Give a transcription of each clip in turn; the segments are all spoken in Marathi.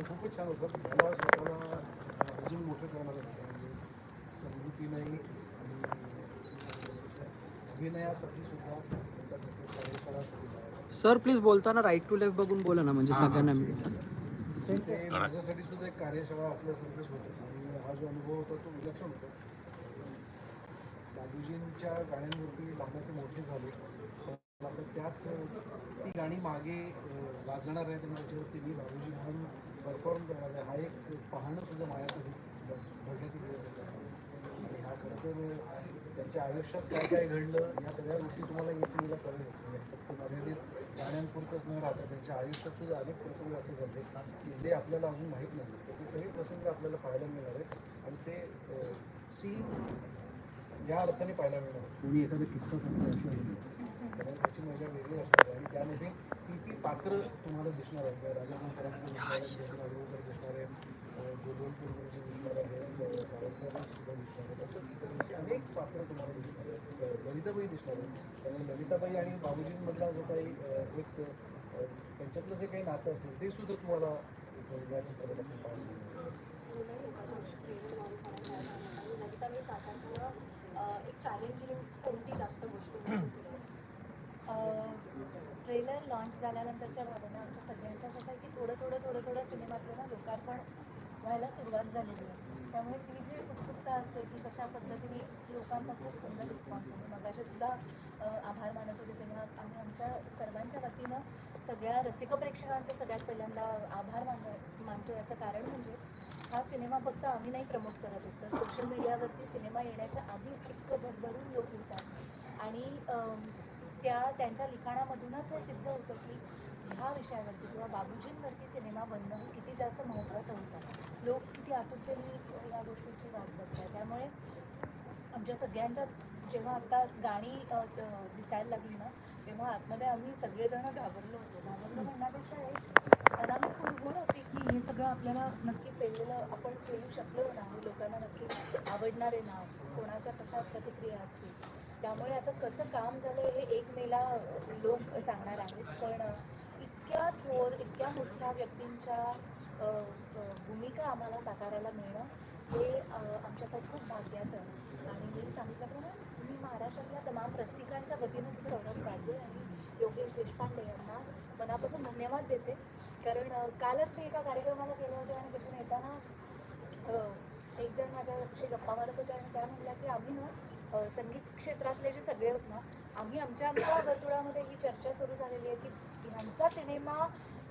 खूपच छान होतं मला स्वतःला अजून मोठं करणार असतं समजुतीने आणि अभिनयासाठी सुद्धा कार्यशाळा सर प्लीज बोलताना राईट टू लेफ्ट बघून बोला ना म्हणजे सगळ्यांना माझ्यासाठी सुद्धा एक कार्यशाळा असल्यासारखंच होतं. आणि हा जो अनुभव होता तो विलक्षण होता. बाबूजींच्या गाण्यांवरती लहानाचे मोठे झाले. पण आता त्याच ती गाणी मागे वाजणार आहेत आणि त्याच्यावरती मी बाबूजी म्हणून परफॉर्म करणार आहे हा एक पाहणं सुद्धा माझ्यासाठी बघण्याचा दिवस आणि हा खरं तर त्यांच्या आयुष्यात काय काय घडलं या सगळ्या गोष्टी तुम्हाला एक मुलं कळेलच. म्हणजे फक्त मर्यादित गाण्यांपुरतंच न राहता त्यांच्या आयुष्यात सुद्धा अनेक प्रसंग असे झाले की जे आपल्याला अजून माहीत नाही तर ते सगळे प्रसंग आपल्याला पाहायला मिळणार आहेत. आणि ते सीन या अर्थाने पाहायला मिळणार आहे. कोणी एखादा किस्सा सांगतो नाही. त्यामुळे त्याची मजा वेगळी असणार आहे आणि त्यामध्ये ती ती पात्र तुम्हाला दिसणार आहेत राजा दिसणार दिसणार आहेत गोलवंतपूरचे दिसणार आहेत सावंतराज सुद्धा दिसणार आहेत असं असे अनेक पात्र तुम्हाला दिसणार आहेत. स- ललिताबाई दिसणार आहेत. त्यामुळे ललिताबाई आणि बाबूजींमधला जो काही एक त्यांच्यातलं जे काही नातं असेल ते सुद्धा तुम्हाला या चित्रपटातून पाहायला मिळणार एक चॅलेंजिंग कोणती जास्त गोष्ट? ट्रेलर लॉन्च झाल्यानंतरच्या भावना आमच्या सगळ्यांच्याच असं आहे की थोडं थोडं थोडं थोडं सिनेमातलं ना लोकार्पण व्हायला सुरुवात झालेली आहे. त्यामुळे ती जी उत्सुकता असते की कशा पद्धतीने लोकांचा खूप सुंदर रिस्पॉन्स आहे. सुद्धा आभार मानत होते तेव्हा आम्ही आमच्या सर्वांच्या वतीनं सगळ्या रसिक प्रेक्षकांचे सगळ्यात पहिल्यांदा आभार मान मानतो याचं कारण म्हणजे हा सिनेमा फक्त आम्ही नाही प्रमोट करत होतो सोशल मीडियावरती सिनेमा येण्याच्या आधीच इतकं भरभरून लोक येतात. आणि त्या त्यांच्या लिखाणामधूनच हे सिद्ध होतं की ह्या विषयावरती किंवा बाबूजींवरती सिनेमा बनणं हे किती जास्त महत्त्वाचं होतं. लोक किती आतुरतेने या गोष्टीची वाट बघतात त्यामुळे आमच्या सगळ्यांच्याच जेव्हा आता गाणी दिसायला लागली ना तेव्हा आतमध्ये आम्ही सगळेजण घाबरलो होतो. घाबरलो म्हणण्यापेक्षा एक अनामी कुरबुर होती की हे सगळं आपल्याला नक्की पेललेलं आपण पेलू शकलो नाही लोकांना नक्की आवडणारे नाव कोणाच्या कशा प्रतिक्रिया असतील. त्यामुळे आता कसं काम झालं हे एक मेला लोक सांगणार आहेत. पण इतक्या थोर इतक्या मोठ्या व्यक्तींच्या भूमिका आम्हाला साकारायला मिळणं हे आमच्यासाठी खूप भाग्याचं आहे. आणि मी सांगितल्याप्रमाणे मी महाराष्ट्रातल्या तमाम रसिकांच्या वतीनं सुद्धा गौरव काढते आणि देशपांडे यांना मनापासून धन्यवाद देते. कारण कालच मी एका कार्यक्रमाला गेले होते आणि तिथून येताना एक जण माझ्याशी गप्पा मारत होते आणि त्या म्हणल्या की आम्ही ना संगीत क्षेत्रातले जे सगळे होत ना आम्ही आमच्या आमच्या वर्तुळामध्ये ही चर्चा सुरू झालेली आहे की ह्यांचा सिनेमा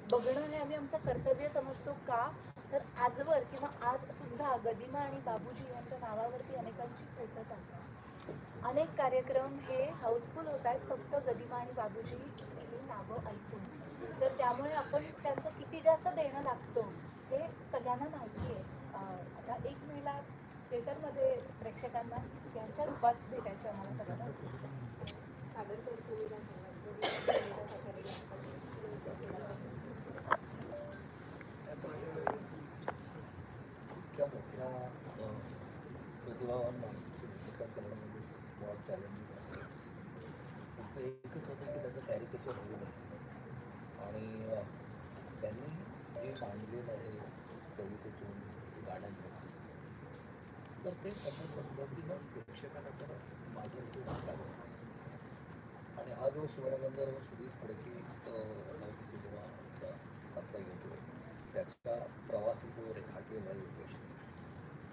बघणं हे आम्ही आमचं कर्तव्य समजतो का? तर आजवर किंवा आज सुद्धा गदिमा आणि बाबूजी यांच्या नावावरती अनेकांची फोटो चालतात. अनेक कार्यक्रम हे हाऊसफुल होत आहेत फक्त गदिमा आणि बाबूजी नावं ऐकून. तर त्यामुळे आपण त्यांचं किती जास्त देणं लागतं हे सगळ्यांना माहिती आहे. आता एक महिला थिएटरमध्ये प्रेक्षकांना यांच्या रूपात भेटायची आम्हाला सगळ्यांना. सागर सर तुम्ही प्रतिभावान माणसाची भूमिका करणं मुळात चॅलेंजिंग असतं फक्त एकच होतं की त्याचं कॅरिकेचर होऊ नये आणि त्यांनी जे मांडलेलं आहे कवितेतून गाण्यांतून तर ते अशा पद्धतीनं प्रेक्षकांना पण माझं खूप आणि हा जो स्वरगंधर्व सुधीर फडके अ, नवती सिनेमाचा आता येतोय त्याचा प्रवासी जो रेखाटलेला आहे योगेशने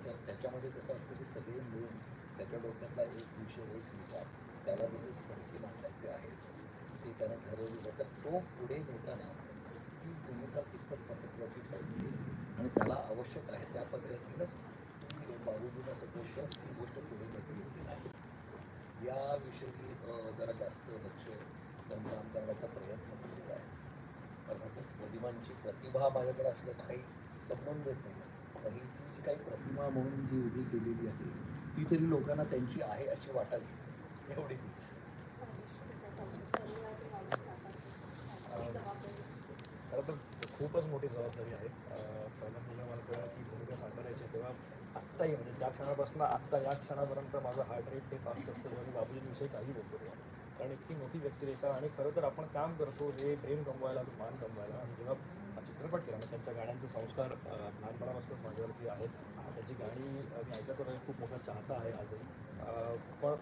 तर त्याच्यामध्ये कसं असतं की सगळे मिळून त्याच्या डोक्यातला एक विषय एक विचार. त्याला जसे स्फडके मांडायचे आहेत ते त्यानं ठरवलेलं तर तो पुढे नेताना ती भूमिका कितपत महत्त्वाची ठरली. आणि त्याला आवश्यक आहे त्या पद्धतीनंच बाबूजीला सपोर्ट करत ही गोष्ट पुढे घेतली येते नाही याविषयी जरा जास्त लक्ष त्यांना करण्याचा प्रयत्न केलेला आहे. अर्थातच प्रतिमांची प्रतिभा माझ्याकडे असल्याचा काही संबंधच नाही. पण ही जी काही प्रतिमा म्हणून जी उभी केलेली आहे ती तरी लोकांना त्यांची आहे अशी वाटावी. एवढीच खरं तर खूपच मोठी जबाबदारी आहे. अं, पहिल्यांदा मला कळलं की भूमिका साकारायची तेव्हा आत्ताही म्हणजे त्या क्षणापासून आत्ता या क्षणापर्यंत माझं हार्ट रेट हे फास्ट असतं जेव्हा मी बाबूजींविषयी काही बोलतो कारण इतकी मोठी व्यक्तिरेखा आणि खरं तर आपण काम करतो हे प्रेम कमवायला मान कमवायला. आणि जेव्हा हा चित्रपट केला त्यांच्या गाण्यांचे संस्कार लहानपणापासून माझ्यावरती आहेत. त्याची गाणी मी ऐकत खूप मोठा चाहता आहे आजही. पण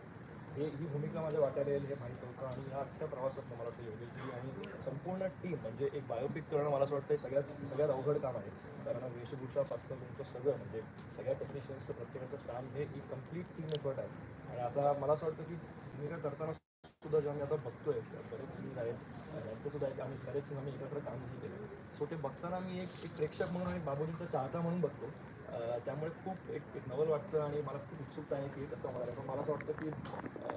हे ही भूमिका माझ्या वाटायला येईल हे माहीत होतं आणि ह्या अख्ख्या प्रवासात मला वाटतं योगेशजी आणि संपूर्ण टीम म्हणजे एक बायोपिक करणं मला असं वाटतं सगळ्यात सगळ्यात अवघड काम आहे. कारण वेशभूषा पात्र तुमचं सगळं म्हणजे सगळ्या टेक्निशियन्सचं प्रत्येकाचं काम हे एक कंप्लीट टीम एफर्ट आहे. आणि आता मला असं वाटतं की भूमिका करताना सुद्धा जेव्हा मी आता बघतोय बरेच सीन आहेत त्यांचं सुद्धा एक आम्ही बरेच सीन आम्ही एकत्र कामही केलं. सो ते बघताना मी एक एक प्रेक्षक म्हणून आणि बाबूजींचा चाहता म्हणून बघतो. त्यामुळे खूप एक एक नवल वाटतं आणि मला खूप उत्सुकता आहे की कसं होणार आहे. पण मला असं वाटतं की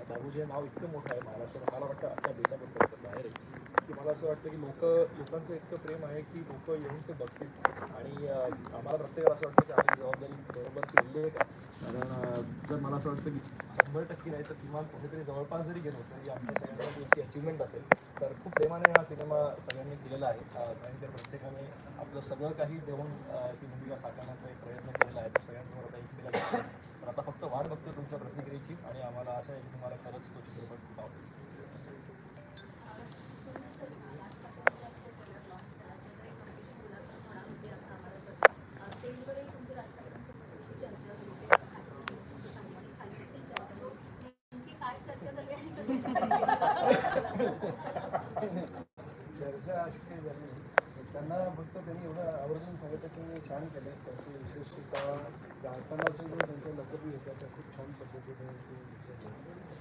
दाबूजी हे नाव इतकं मोठं आहे महाराष्ट्रात मला वाटतं अख्ख्या देशाबद्दल बाहेर आहे. की मला असं वाटतं की लोक लोकांचं इतकं प्रेम आहे की लोक येऊन ते बघतील. आणि आम्हाला प्रत्येकाला असं वाटतं की आम्ही जबाबदारी बरोबर केली आहे का? कारण जर मला असं वाटतं की शंभर टक्के नाही तर किमान कुठेतरी जवळपास जरी गेलो तरी आमच्या सगळ्यांना ती अचिव्हमेंट असेल तर खूप प्रेमाने हा सिनेमा सगळ्यांनी केलेला आहे. अं, कारण प्रत्येकाने आपलं सगळं काही देऊन ती भूमिका साकारण्याचा एक प्रयत्न केलेला आहे. तो सगळ्यांसमोर आता इतकेला तर आता फक्त वाट बघतो तुमच्या प्रतिक्रियेची आणि आम्हाला आशा आहे की तुम्हाला खरंच तो चित्रपट खूप आवडेल काय चर्चा झाली आणि कशी काय चर्चा अशी काही झाली नाही. त्यांना फक्त त्यांनी एवढं आवर्जून सांगितलं की मी छान केले त्यांची विशेषतः गातानाचे जे त्यांच्या लकबी होत्या त्या खूप छान पद्धतीने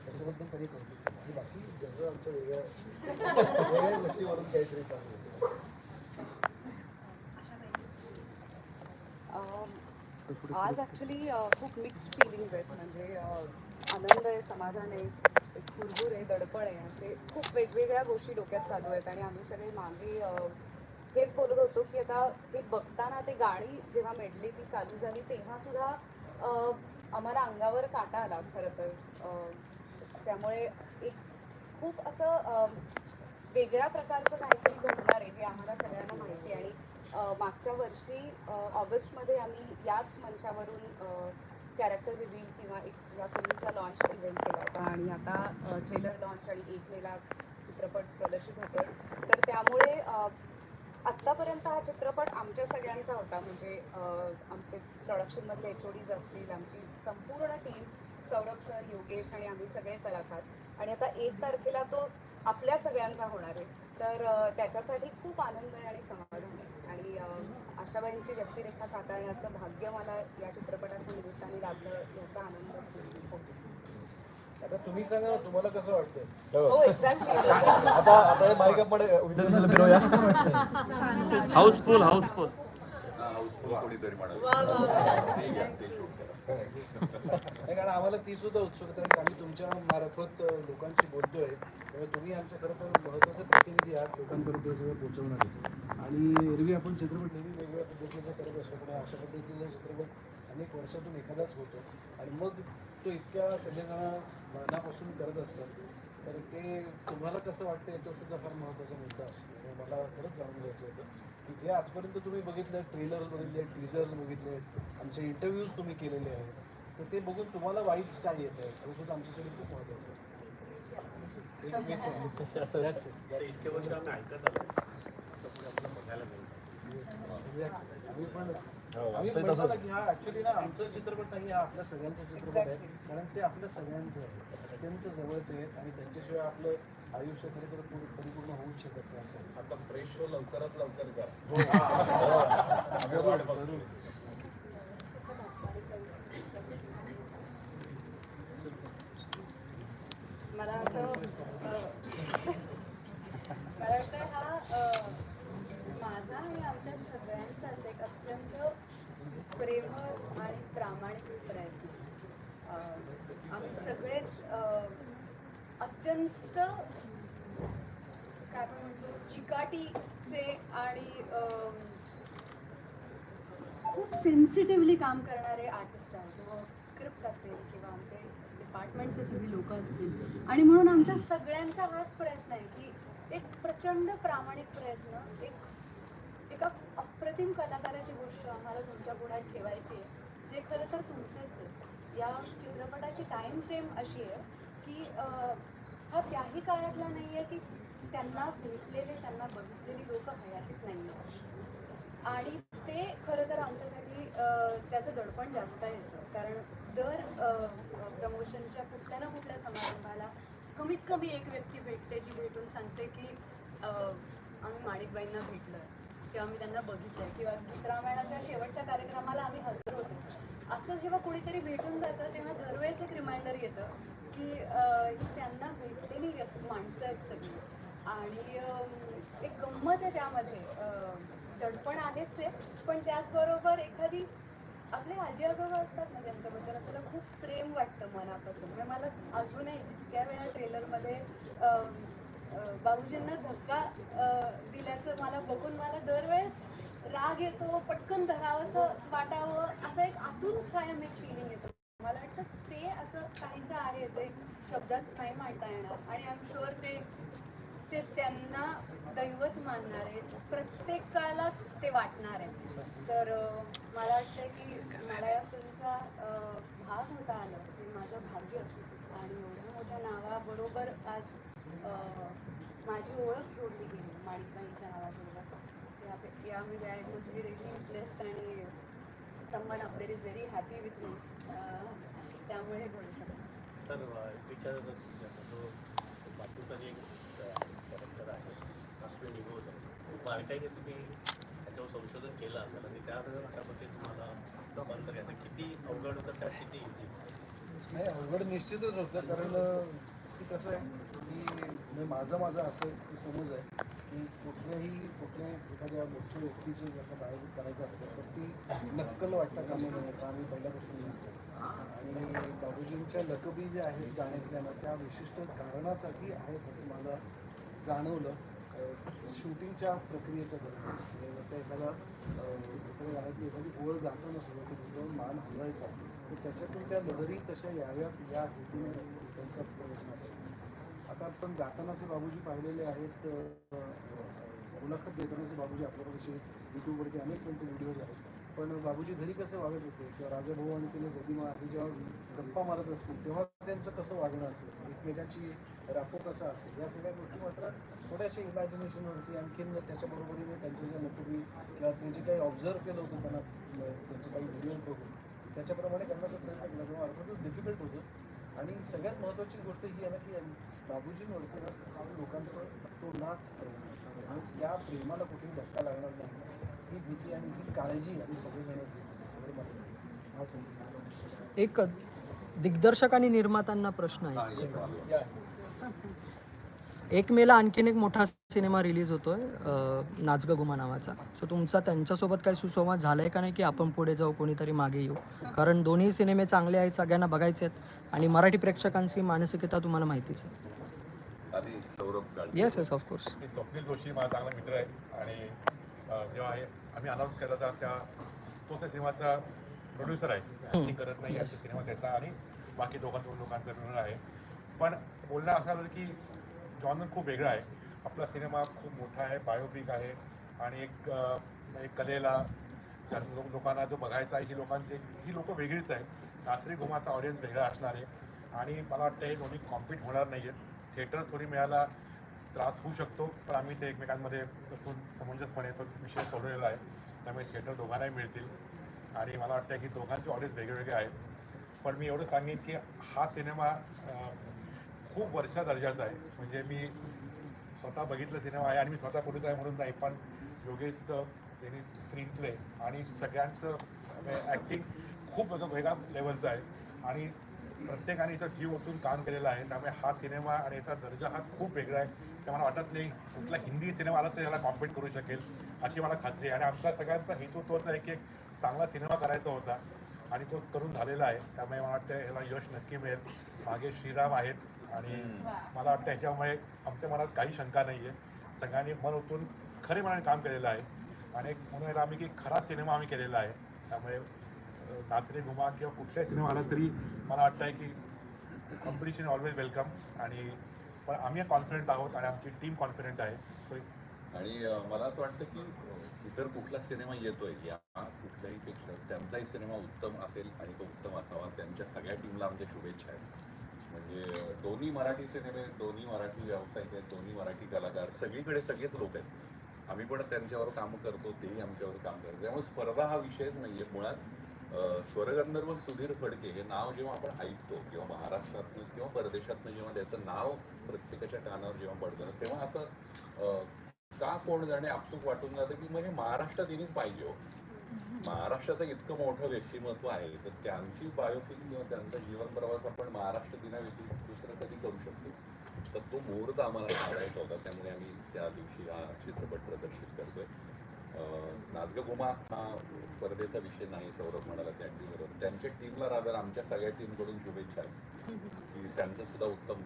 त्याच्याबद्दल तरी कौतुक आणि बाकी जनरल आमच्या वेगळ्या वेगळ्या गोष्टीवरून काहीतरी चालू होते. आज ॲक्च्युली खूप मिक्स्ड फिलिंग्स आहेत. म्हणजे आनंद आहे समाधान आहे एक हुरहुर आहे दडपण आहे. असे खूप वेगवेगळ्या गोष्टी डोक्यात चालू आहेत. आणि आम्ही सगळे मागे हेच बोलत होतो की आता हे बघताना ते गाणी जेव्हा मेडली ती चालू झाली तेव्हा सुद्धा आम्हाला अंगावर काटा आला खरं तर. त्यामुळे एक खूप असं वेगळ्या प्रकारचं काहीतरी घडणार आहे हे आम्हाला सगळ्यांना माहिती आहे. आणि मागच्या वर्षी ऑगस्टमध्ये आम्ही याच मंचावरून कॅरेक्टर रिव्हील किंवा एक या फिल्मचा लॉन्च इव्हेंट केला होता. आणि आता ट्रेलर लॉन्च आणि एक मेला चित्रपट प्रदर्शित होतोय. तर त्यामुळे आत्तापर्यंत हा चित्रपट आमच्या सगळ्यांचा होता. म्हणजे आमचे प्रोडक्शनमधले एच ओ डीज असतील आमची संपूर्ण टीम सौरभ सर योगेश आणि आम्ही सगळे कलाकार. आणि आता एक तारखेला तो आपल्या सगळ्यांचा होणार आहे. तर त्याच्यासाठी खूप आनंद आहे आणि समाधान आहे. आणि आशाबाईंची व्यक्तिरेखा साकारण्याचं भाग्य मला या चित्रपटाच्या निमित्ताने लाभलं याचा आनंद होतो. आता तुम्ही सांगा तुम्हाला कसं वाटतं हो. एक्झॅक्टली आता आता हे फिरवूया हाऊसफुल हाऊसफुल. नाही कारण आम्हाला ती सुद्धा उत्सुकता आहे. आम्ही तुमच्या मार्फत लोकांशी बोलतोय. तेव्हा तुम्ही आमच्या खरं तर महत्त्वाचे प्रतिनिधी आहात. लोकांपर्यंत हे सगळं पोहोचवणार आहे आणि एरवी आपण चित्रपट नेहमी वेगवेगळ्या पद्धतीचा करत असतो. पण अशा पद्धतीचा चित्रपट अनेक वर्षातून एखादाच होतो. आणि मग तो इतक्या सगळेजण मनापासून करत असतात तर ते तुम्हाला कसं वाटतंय तो सुद्धा फार महत्त्वाचा मुद्दा असतो. मला खरंच जाणून घ्यायचं होतं की जे आजपर्यंत तुम्ही बघितलं ट्रेलर्स बघितले टीजर्स बघितले आमचे इंटरव्ह्यूज तुम्ही केलेले आहेत तर ते बघून तुम्हाला वाईब्स काय येत आहे हे सुद्धा आमच्यासाठी खूप महत्त्वाचं आहे. आम्ही म्हणतो ना की हा ऍक्च्युली ना आमचा चित्रपट नाही हा आपल्या सगळ्यांचा चित्रपट आहे. कारण ते आपल्या सगळ्यांचं आहे. अत्यंत जवळचे आहेत आणि त्यांच्याशिवाय आपलं आयुष्य खरं तर पूर्ण परिपूर्ण होऊच शकत नाही असं आहे. आता फ्रेश शो लवकरात लवकर करा. जरूर जरूर मला असं मला वाटतं हा माझा आणि आमच्या सगळ्यांचाच एक अत्यंत प्रेमळ आणि प्रामाणिक प्रयत्न. आम्ही सगळेच अत्यंत काय म्हणतो चिकाटीचे आणि खूप सेन्सिटिव्हली काम करणारे आर्टिस्ट आहेत. किंवा स्क्रिप्ट असेल किंवा आमचे डिपार्टमेंटचे सगळी लोक असतील. आणि म्हणून आमच्या सगळ्यांचा हाच प्रयत्न आहे की एक प्रचंड प्रामाणिक प्रयत्न एक एका अप्रतिम कलाकाराची गोष्ट आम्हाला तुमच्या पुढ्यात ठेवायची आहे. जे खरं तर तुमचेच आहे. या चित्रपटाची टाईम फ्रेम अशी आहे की हा त्याही काळातला नाही आहे की त्यांना भेटलेले त्यांना बघितलेली लोक हयातीत नाही आहेत आणि ते खरं तर आमच्यासाठी त्याचं दडपण जास्त येतं. कारण दर प्रमोशनच्या कुठल्या ना कुठल्या समारंभाला कमीत कमी एक व्यक्ती भेटते जी भेटून सांगते की आम्ही माणिकबाईंना भेटलं तेव्हा मी त्यांना बघितलं किंवा गीत रामायणाच्या शेवटच्या कार्यक्रमाला आम्ही हजर होतो. असं जेव्हा कुणीतरी भेटून जातं तेव्हा दरवेळेस एक रिमाइंडर येतं की ही त्यांना भेटलेली व्यक्ती माणसं आहेत सगळी. आणि एक गंमत आहे त्यामध्ये. दडपण आहेच आहे पण त्याचबरोबर एखादी आपले आजी आजोबा असतात ना त्यांच्याबद्दल आपल्याला खूप प्रेम वाटतं मनापासून. म्हणजे मला अजूनही जितक्या वेळा ट्रेलरमध्ये बाबूजींना धक्का दिल्याचं मला बघून मला दरवेळेस राग येतो पटकन धरावंसं वाटावं असं एक आतून कायम एक फिलिंग येतो. मला वाटतं ते असं काहीसं आहे जे शब्दात नाही मांडता येणार. आणि आय एम शुअर ते ते त्यांना दैवत मानणार आहे. प्रत्येकालाच ते वाटणार आहे. तर मला वाटतं की मला या फिल्मचा भाग होता आलं. ते माझं भाग्य. आणि एवढ्या मोठ्या नावाबरोबर आज माझी ओळख जोडली गेली माणिकबाईंच्या नावाबरोबर या- यामध्ये आय बी रिली ब्लेस्ड आणि someone up there is very happy with me. त्यामुळे घडू शकतं. सर विचारत होतो जो बापूचा जे कॅरेक्टर आहे हस्बंड निघवत बारकाईने तुम्ही त्याच्यावर संशोधन केलं असेल आणि त्या त्यामध्ये तुम्हाला बंद घ्यायचं किती अवघड होतं त्यात किती इझी नाही अवघड निश्चितच होतं कारण कसं आहे की म्हणजे माझं माझं असं समज आहे की कुठल्याही कुठल्या एखाद्या मोठ्या व्यक्तीचं जर का करायचं असलं तर ती नक्कल वाटता कामा नये का आम्ही पहिल्यापासून म्हणतो. आणि बाबूजींच्या लकबी जे आहेत गाण्यातल्या ना त्या विशिष्ट कारणासाठी आहेत असं मला जाणवलं. शूटिंगच्या प्रक्रियेच्या दरम्यान. म्हणजे एखादा अं, एखाद्या गाण्यातली एखादी ओळ गाताना सुद्धा ते घेऊन मान हलवायचा तर त्याच्यातून त्या लहरी तशा याव्यात या हेतूने त्यांचा प्रयत्न असायचा. जातात पण जातानाचे बाबूजी पाहिलेले आहेत मुलाखत देतानाचे बाबूजी आपल्याकडे यूट्यूबवरती अनेक त्यांचे व्हिडिओज आहेत. पण बाबूजी घरी कसं वागत होते? किंवा राजाभाऊ आणि तिने गदिमा हे जेव्हा गप्पा मारत असतील तेव्हा त्यांचं कसं वागणं असेल? एकमेकांची राखो कसा असेल? या सगळ्या गोष्टी मात्र थोड्याशा इमॅजिनेशनवरती आणखीन त्याच्याबरोबरीने त्यांच्या ज्या नोकरी किंवा ते जे काही ऑब्झर्व केलं होतं त्यांना त्यांचे काही व्हिडिओज बघून त्याच्याप्रमाणे करण्याचा प्रयत्न केला. तेव्हा अर्थातच डिफिकल्ट होतं. आणि सगळ्यात महत्त्वाची गोष्ट ही आहे ना की बाबूजींवरती ना लोकांचं तो नाथ प्रेम. आणि त्या प्रेमाला कुठेही धक्का लागणार नाही. ही भीती आणि ही काळजी आम्ही सगळेजण एक दिग्दर्शक आणि निर्मात्यांना प्रश्न आहे. या. एक मेला आणखीन एक मोठा सिनेमा रिलीज होतोय अं, नाच ग गुमा नावाचा. सो तुमचा त्यांच्यासोबत काही सुसंवाद झालाय का नाही की आपण पुढे जाऊ कोणीतरी मागे येऊ? कारण दोन्ही सिनेमे चांगले आहेत सगळ्यांना बघायचे आहेत आणि मराठी प्रेक्षकांची मानसिकता तुम्हाला माहितीच आहे. Yes yes of course Swapnil Joshi माझा चांगला मित्र आहे आणि जेव्हा आम्ही अनाऊन्स केला होता त्या त्या सिनेमाचा प्रोड्युसर आहे. करत नाही सिनेमा त्याचा आणि बाकी दोघां दोन लोकांचा मिळून आहे. पण बोलणं असं आलं की जॉनर खूप वेगळा आहे. आपला सिनेमा खूप मोठा आहे बायोपिक आहे आणि एक एक कलेला लोकांना जो बघायचा आहे ही लोकांची ही लोकं वेगळीच आहे नाचरी घुमाचा ऑडियन्स वेगळा असणार आहे. आणि मला वाटतं हे दोन्ही कॉम्पीट होणार नाही आहेत. थिएटर थोडी मिळायला त्रास होऊ शकतो पण आम्ही ते एकमेकांमध्ये बसून समंजसपणे तो विषय सोडवलेला आहे. त्यामुळे थिएटर दोघांनाही मिळतील. आणि मला वाटतं की दोघांचे ऑडियन्स वेगवेगळे आहेत. पण मी एवढं सांगेन की हा सिनेमा खूप वरच्या दर्जाचा आहे. म्हणजे मी स्वतः बघितलं सिनेमा आहे आणि मी स्वतः पुढेच आहे म्हणून नाही पण योगेशचं त्यांनी स्क्रीन प्ले आणि सगळ्यांचं म्हणजे ॲक्टिंग खूप वेगळं वेगळ्या लेवलचं आहे. आणि प्रत्येकाने इथं जीव ओतून काम केलेलं आहे. त्यामुळे हा सिनेमा आणि याचा दर्जा हा खूप वेगळा आहे. त्या मला वाटत नाही कुठला हिंदी सिनेमा आला तर याला कॉम्पीट करू शकेल अशी मला खात्री आहे. आणि आमचा सगळ्यांचा हेतू तोच आहे की एक चांगला सिनेमा करायचा होता आणि तो करून झालेला आहे. त्यामुळे मला वाटतं याला यश नक्की मिळेल. मागे श्रीराम आहेत. आणि मला वाटतं ह्याच्यामुळे आमच्या मनात काही शंका नाही आहे सगळ्यांनी मन ओतून खरे मनाने काम केलेलं आहे. आणि एक म्हणून आम्ही की खरा सिनेमा आम्ही केलेला आहे. त्यामुळे अं, नाचरे घुमा किंवा कुठलाही सिनेमा आला तरी मला वाटतं आहे की कॉम्पिटिशन ऑलवेज वेलकम आणि पण आम्ही कॉन्फिडंट आहोत आणि आमची टीम कॉन्फिडंट आहे. आणि मला असं वाटतं की इतर कुठला सिनेमा येतोय या कुठल्याही पेक्षा त्यांचाही सिनेमा उत्तम असेल आणि तो उत्तम असावा. त्यांच्या सगळ्या टीमला आमच्या शुभेच्छा आहेत. म्हणजे दोन्ही मराठी सिनेमे दोन्ही मराठी व्यावसायिक आहेत दोन्ही मराठी कलाकार सगळीकडे सगळेच लोक आहेत. आम्ही पण त्यांच्यावर काम करतो तेही आमच्यावर काम करतो. त्यामुळे स्पर्धा हा विषयच नाहीये. मुळात स्वरगंधर्व सुधीर फडके हे नाव जेव्हा आपण ऐकतो किंवा महाराष्ट्रातनं किंवा परदेशातनं जेव्हा त्याचं नाव प्रत्येकाच्या कानावर जेव्हा पडतं तेव्हा असं का कोण जाणे आपसूक वाटून जातं की म्हणजे महाराष्ट्रात येणीच पाहिजे हो. महाराष्ट्राचं इतकं मोठं व्यक्तिमत्व आहे तर त्यांची बायोपिक किंवा त्यांचा जीवन प्रवास आपण महाराष्ट्र दिनाव्यतिरिक्त दुसरं कधी करू शकतो? तर तो मुहूर्त आम्हाला काढायचा होता त्यामुळे आम्ही त्या दिवशी हा चित्रपट प्रदर्शित करतोय. नाचगं गुमा हा स्पर्धेचा विषय नाही सौरभ म्हणाला त्या अगदी बरोबर त्यांच्या टीमला रादर आमच्या सगळ्या टीमकडून शुभेच्छा की त्यांचं सुद्धा उत्तम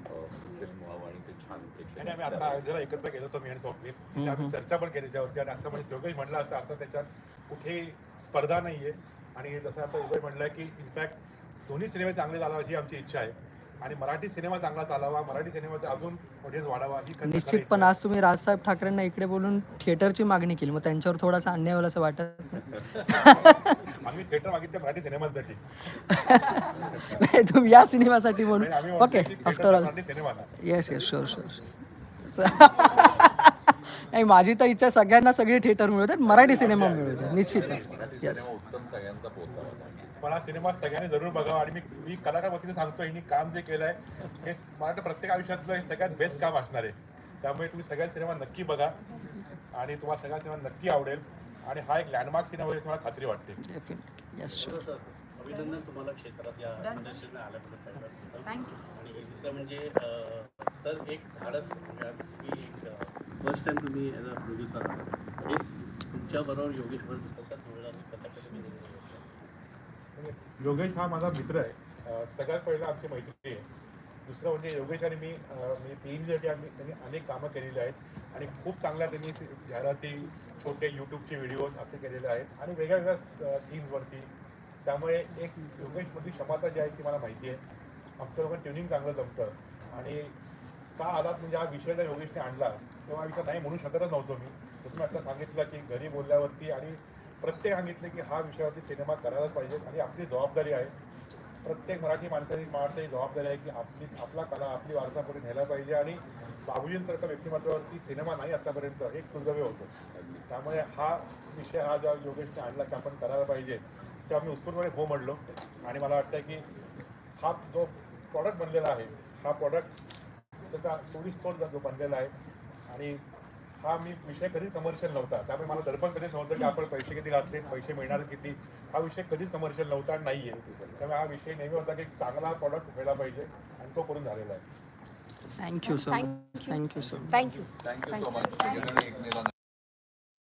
फिल्म व्हावं आणि ते छान आम्ही आता जरा एकत्र गेलो होतो मी आणि स्वप्नील आम्ही चर्चा पण केली त्यावरती आणि असं म्हणजे योगेश म्हणलं असं असं त्याच्यात कुठेही स्पर्धा नाहीये. आणि जसं आता योगेश म्हणलं की इनफॅक्ट दोन्ही सिनेमे चांगले चालावे ही आमची इच्छा आहे. आणि मराठी सिनेमा चांगला चालावा मराठी सिनेमाचा अजून ऑडियन्स वाढावा ही निश्चित पण. आज तुम्ही राजसाहेब ठाकरेंना इकडे बोलून थिएटरची मागणी केली. मग त्यांच्यावर थोडासा अन्याय होईल असं वाटत? आम्ही थिएटर मागितलं मराठी सिनेमासाठी नाही तुम्ही या सिनेमासाठी म्हणून ओके आफ्टर ऑल सिनेमाला येस येस शुअर शुअर नाही माझी तर इच्छा सगळ्यांना सगळी थिएटर मिळू देत मराठी सिनेमा मिळू दे निश्चितच. येस पण हा सिनेमा सगळ्यांनी जरूर बघावा आणि मी मी कलाकार वतीने सांगतो हिने काम जे केलंय हे मला प्रत्येक आयुष्यातलं हे सगळ्यात बेस्ट काम असणार आहे. त्यामुळे तुम्ही सगळ्या सिनेमा नक्की बघा आणि तुम्हाला सगळ्या सिनेमा नक्की आवडेल आणि हा एक लँडमार्क सिनेमा होईल तुम्हाला खात्री वाटते. अभिनंदन तुम्हाला क्षेत्रात या इंडस्ट्रीला आल्याबद्दल. आणि दुसरं म्हणजे सर एक धाडस तुम्ही फर्स्ट टाइम तुम्ही ॲज अ प्रोड्युसर आहात एक तुमच्याबरोबर योगेश भरत कसा जुळला आणि कसा कसं तुम्ही योगेश हा माझा मित्र आहे. सगळ्यात पहिला आमची मैत्री आहे. दुसरं म्हणजे योगेश आणि मी म्हणजे पीएमसाठी आम्ही त्यांनी अनेक कामं केलेली आहेत आणि खूप चांगल्या त्यांनी जाहिराती छोटे यूट्यूबचे व्हिडिओज असे केलेले आहेत आणि वेगळ्या वेगळ्या थीम्सवरती त्यामुळे एक योगेशमधली क्षमता जी आहे ती मला माहिती आहे. आमचं लोकांना ट्युनिंग चांगलं जमतं आणि का आलात? म्हणजे हा विषय जर योगेशने आणला तेव्हा विषय नाही म्हणू शकतच नव्हतो मी. जसं मी आता सांगितलं की घरी बोलल्यावरती आणि प्रत्येक सांगितलं की हा विषयावरती सिनेमा करायलाच पाहिजे आणि आपली जबाबदारी आहे. प्रत्येक मराठी माणसाची माणसाची जबाबदारी आहे की आपली आपला कला आपली वारसा पुढे न्यायला पाहिजे आणि बाबूजींसारख्या व्यक्तिमत्वावरती सिनेमा नाही आतापर्यंत. हे एक दुर्दैव होतं. त्यामुळे हा विषय हा ज्या योगेशने आणला की आपण करायला पाहिजे तेव्हा मी उत्स्फूर्तपणे हो म्हणलो. आणि मला वाटतं की हा जो प्रॉडक्ट बनलेला आहे हा प्रॉडक्ट त्याचा टुरिस्ट स्पॉट जो बनलेला आहे. आणि हा मी विषय कधीच कमर्शियल नव्हता. त्यामुळे मला दर्पण कधीच नव्हतं की आपण पैसे किती घातले पैसे मिळणार किती. हा विषय कधीच कमर्शियल नव्हता नाही आहे त्यामुळे हा विषय नेहमी होता की एक चांगला प्रॉडक्ट व्हायला पाहिजे आणि तो करून झालेला आहे. Thank you so much thank you so much thank you so much